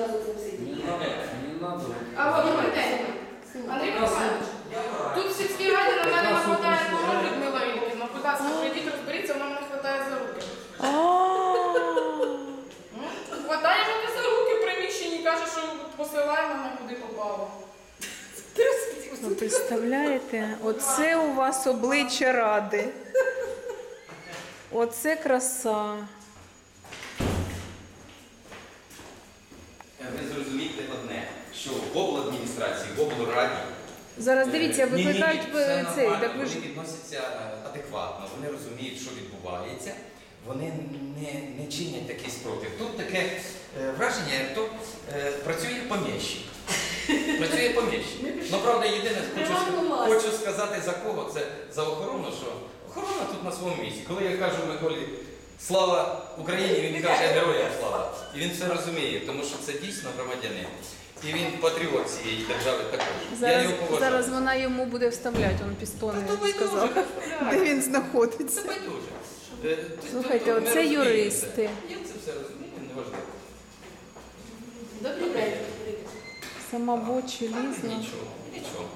разу цим сидіти. Не надо, не надо. А от день. Андрій Миколаївич, тут в сільській раді на мене не хватає того Людмила Ільківна. Будь ласка, прийдіть розберіться, вона мене хватає за руки. М? Хватає мене за руки в приміщенні, каже, що посилає мене куди попало. Ви представляєте? Оце у вас обличчя ради. Оце краса. Ви зрозумієте одне, що в обладміністрації, в облраді Зараз дивіться, Е, ні-ні-ні, все е, цей, нормально, так ви ж Вони відносяться е, адекватно, вони розуміють, що відбувається, вони не, не чинять такий спротив. Тут таке е, враження, як то е, працює поміщик. Працює поміщик. Ну, правда, єдине, хочу, хочу сказати за кого це за охорону, що охорона тут на своєму місці. Коли я кажу Миколі слава Україні, він каже героям слава. І він все розуміє, тому що це дійсно громадянин. І він патріот цієї держави також. я зараз, його поважаю. зараз вона йому буде вставляти, он пістони сказав. Де він Це знаходиться. байдуже. Е, Слухайте, тобто оце юристи. це. Я це все розумію, неважливо. Добрий день. Самобочі в Нічого. Нічого.